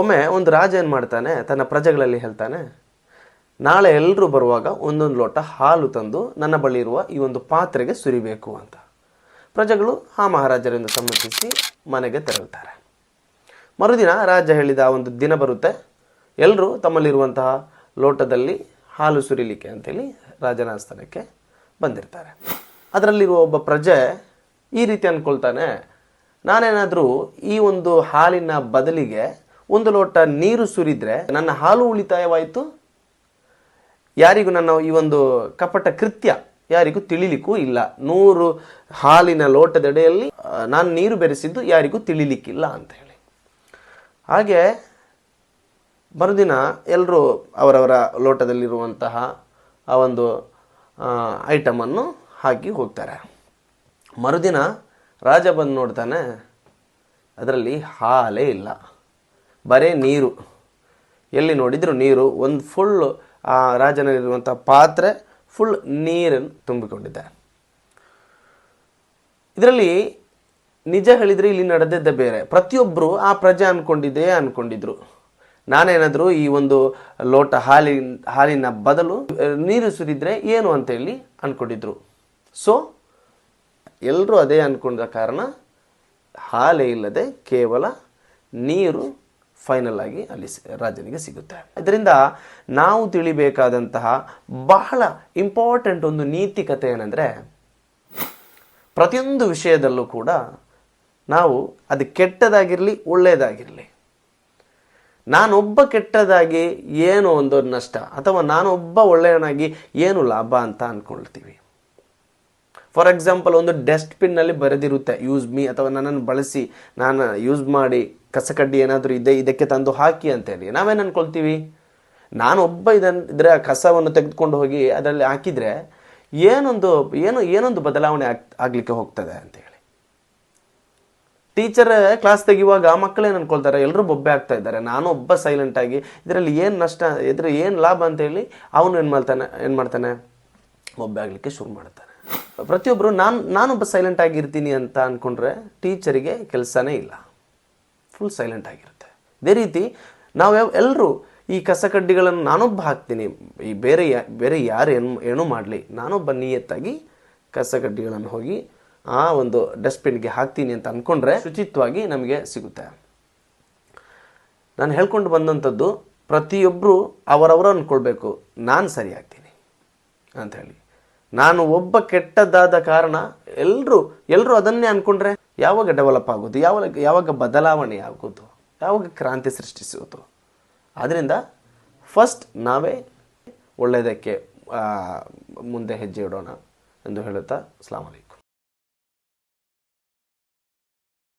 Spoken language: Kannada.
ಒಮ್ಮೆ ಒಂದು ರಾಜ ಏನು ಮಾಡ್ತಾನೆ, ತನ್ನ ಪ್ರಜೆಗಳಲ್ಲಿ ಹೇಳ್ತಾನೆ, ನಾಳೆ ಎಲ್ಲರೂ ಬರುವಾಗ ಒಂದೊಂದು ಲೋಟ ಹಾಲು ತಂದು ನನ್ನ ಬಳಿ ಇರುವ ಈ ಒಂದು ಪಾತ್ರೆಗೆ ಸುರಿಬೇಕು ಅಂತ. ಪ್ರಜೆಗಳು ಆ ಮಹಾರಾಜರಿಂದ ಸಮ್ಮತಿಸಿ ಮನೆಗೆ ತೆರಳುತ್ತಾರೆ. ಮರುದಿನ ರಾಜ ಹೇಳಿದ ಒಂದು ದಿನ ಬರುತ್ತೆ ಎಲ್ಲರೂ ತಮ್ಮಲ್ಲಿರುವಂತಹ ಲೋಟದಲ್ಲಿ ಹಾಲು ಸುರಿಲಿಕ್ಕೆ ಅಂತೇಳಿ ರಾಜನ ಆಸ್ಥಾನಕ್ಕೆ ಬಂದಿರ್ತಾರೆ. ಅದರಲ್ಲಿರುವ ಒಬ್ಬ ಪ್ರಜೆ ಈ ರೀತಿ ಅಂದ್ಕೊಳ್ತಾನೆ ನಾನೇನಾದರೂ ಈ ಒಂದು ಹಾಲಿನ ಬದಲಿಗೆ ಒಂದು ಲೋಟ ನೀರು ಸುರಿದ್ರೆ ನನ್ನ ಹಾಲು ಉಳಿತಾಯವಾಯಿತು. ಯಾರಿಗೂ ನನ್ನ ಈ ಒಂದು ಕಪಟ ಕೃತ್ಯ ಯಾರಿಗೂ ತಿಳಿಲಿಕ್ಕೂ ಇಲ್ಲ. ನೂರು ಹಾಲಿನ ಲೋಟದೆಡೆಯಲ್ಲಿ ನಾನು ನೀರು ಬೆರೆಸಿದ್ದು ಯಾರಿಗೂ ತಿಳಿಲಿಕ್ಕಿಲ್ಲ ಅಂತ ಹೇಳಿ. ಹಾಗೆ ಮರುದಿನ ಎಲ್ಲರೂ ಅವರವರ ಲೋಟದಲ್ಲಿರುವಂತಹ ಆ ಒಂದು ಐಟಮನ್ನು ಹಾಕಿ ಹೋಗ್ತಾರೆ. ಮರುದಿನ ರಾಜ ಬಂದು ನೋಡ್ತಾನೆ, ಅದರಲ್ಲಿ ಹಾಲೇ ಇಲ್ಲ. ಬರೇ ನೀರು. ಎಲ್ಲಿ ನೋಡಿದ್ರು ನೀರು, ಒಂದು ಫುಲ್ ಆ ರಾಜನಲ್ಲಿರುವಂಥ ಪಾತ್ರೆ ಫುಲ್ ನೀರನ್ನು ತುಂಬಿಕೊಂಡಿದೆ. ಇದರಲ್ಲಿ ನಿಜ ಹೇಳಿದರೆ ಇಲ್ಲಿ ನಡೆದಿದ್ದ ಬೇರೆ. ಪ್ರತಿಯೊಬ್ಬರು ಆ ಪ್ರಜೆ ಅಂದ್ಕೊಂಡಿದ್ದೆ ಅಂದ್ಕೊಂಡಿದ್ರು ನಾನೇನಾದರೂ ಈ ಒಂದು ಲೋಟ ಹಾಲಿನ ಹಾಲಿನ ಬದಲು ನೀರು ಸುರಿದ್ರೆ ಏನು ಅಂತೇಳಿ ಅಂದ್ಕೊಂಡಿದ್ರು ಸೊ ಎಲ್ಲರೂ ಅದೇ ಅಂದ್ಕೊಂಡ ಕಾರಣ ಹಾಲೇ ಇಲ್ಲದೆ ಕೇವಲ ನೀರು ಫೈನಲ್ ಆಗಿ ಅಲ್ಲಿ ರಾಜನಿಗೆ ಸಿಗುತ್ತೆ. ಇದರಿಂದ ನಾವು ತಿಳಿಬೇಕಾದಂತಹ ಬಹಳ ಇಂಪಾರ್ಟೆಂಟ್ ಒಂದು ನೀತಿ ಕಥೆ ಏನಂದರೆ, ಪ್ರತಿಯೊಂದು ವಿಷಯದಲ್ಲೂ ಕೂಡ ನಾವು ಅದು ಕೆಟ್ಟದಾಗಿರಲಿ ಒಳ್ಳೆಯದಾಗಿರಲಿ ನಾನೊಬ್ಬ ಕೆಟ್ಟದಾಗಿ ಏನು ಒಂದು ನಷ್ಟ ಅಥವಾ ನಾನೊಬ್ಬ ಒಳ್ಳೆಯನಾಗಿ ಏನು ಲಾಭ ಅಂತ ಅಂದ್ಕೊಳ್ತೀವಿ ಫಾರ್ ಎಕ್ಸಾಂಪಲ್ ಒಂದು ಡಸ್ಟ್ಬಿನ್ನಲ್ಲಿ ಬರೆದಿರುತ್ತೆ ಯೂಸ್ ಮೀ ಅಥವಾ ನನ್ನನ್ನು ಬಳಸಿ, ನಾನು ಯೂಸ್ ಮಾಡಿ ಕಸಕಡ್ಡಿ ಏನಾದರೂ ಇದೆ, ಇದಕ್ಕೆ ತಂದು ಹಾಕಿ ಅಂತೇಳಿ. ನಾವೇನು ಅನ್ಕೊಳ್ತೀವಿ? ನಾನೊಬ್ಬ ಇದನ್ನು ಆ ಕಸವನ್ನು ತೆಗೆದುಕೊಂಡು ಹೋಗಿ ಅದರಲ್ಲಿ ಹಾಕಿದರೆ ಏನೊಂದು, ಏನು, ಏನೊಂದು ಬದಲಾವಣೆ ಆಗ್, ಆಗಲಿಕ್ಕೆ ಹೋಗ್ತದೆ ಅಂತೇಳಿ. ಟೀಚರ್ ಕ್ಲಾಸ್ ತೆಗೆಯುವಾಗ ಮಕ್ಕಳೇನು ಅನ್ಕೊಳ್ತಾರೆ? ಎಲ್ಲರೂ ಬೊಬ್ಬೆ ಆಗ್ತಾ ಇದ್ದಾರೆ. ನಾನು ಒಬ್ಬ ಸೈಲೆಂಟ್ ಆಗಿ ಇದರಲ್ಲಿ ಏನು ನಷ್ಟ, ಇದ್ರ ಏನು ಲಾಭ ಅಂತೇಳಿ ಅವನು ಏನು ಮಾಡ್ತಾನೆ ಏನು ಮಾಡ್ತಾನೆ? ಬೊಬ್ಬೆ ಆಗಲಿಕ್ಕೆ ಶುರು ಮಾಡ್ತಾನೆ. ಪ್ರತಿಯೊಬ್ಬರು ನಾನು, ನಾನೊಬ್ಬ ಸೈಲೆಂಟ್ ಆಗಿರ್ತೀನಿ ಅಂತ ಅಂದ್ಕೊಂಡ್ರೆ ಟೀಚರಿಗೆ ಕೆಲಸನೇ ಇಲ್ಲ. ಫುಲ್ ಸೈಲೆಂಟ್ ಆಗಿರುತ್ತೆ. ಇದೇ ರೀತಿ ನಾವು ಎಲ್ಲರೂ ಈ ಕಸಕಡ್ಡಿಗಳನ್ನು ನಾನೊಬ್ಬ ಹಾಕ್ತೀನಿ. ಈ ಬೇರೆ ಬೇರೆ ಯಾರು ಏನು ಏನೂ ಮಾಡಲಿ. ನಾನೊಬ್ಬ ನಿಯತ್ತಾಗಿ ಕಸಕಡ್ಡಿಗಳನ್ನು ಹೋಗಿ ಆ ಒಂದು ಡಸ್ಟ್ಬಿನ್ಗೆ ಹಾಕ್ತೀನಿ ಅಂತ ಅಂದ್ಕೊಂಡ್ರೆ ಶುಚಿತ್ವವಾಗಿ ನಮಗೆ ಸಿಗುತ್ತೆ. ನಾನು ಹೇಳ್ಕೊಂಡು ಬಂದಂಥದ್ದು ಪ್ರತಿಯೊಬ್ಬರು ಅವರವರು ಅಂದ್ಕೊಳ್ಬೇಕು ನಾನು ಸರಿ ಆಗ್ತೀನಿ ಅಂಥೇಳಿ ನಾನು ಒಬ್ಬ ಕೆಟ್ಟದ್ದಾದ ಕಾರಣ ಎಲ್ಲರೂ ಎಲ್ಲರೂ ಅದನ್ನೇ ಅಂದ್ಕೊಂಡ್ರೆ ಯಾವಾಗ ಡೆವಲಪ್ ಆಗೋದು? ಯಾವಾಗ ಯಾವಾಗ ಬದಲಾವಣೆ ಆಗೋದು? ಯಾವಾಗ ಕ್ರಾಂತಿ ಸೃಷ್ಟಿಸೋದು ಆದ್ದರಿಂದ ಫಸ್ಟ್ ನಾವೇ ಒಳ್ಳೆಯದಕ್ಕೆ ಮುಂದೆ ಹೆಜ್ಜೆ ಇಡೋಣ ಎಂದು ಹೇಳುತ್ತಾ ಅಸ್ಲಾಂ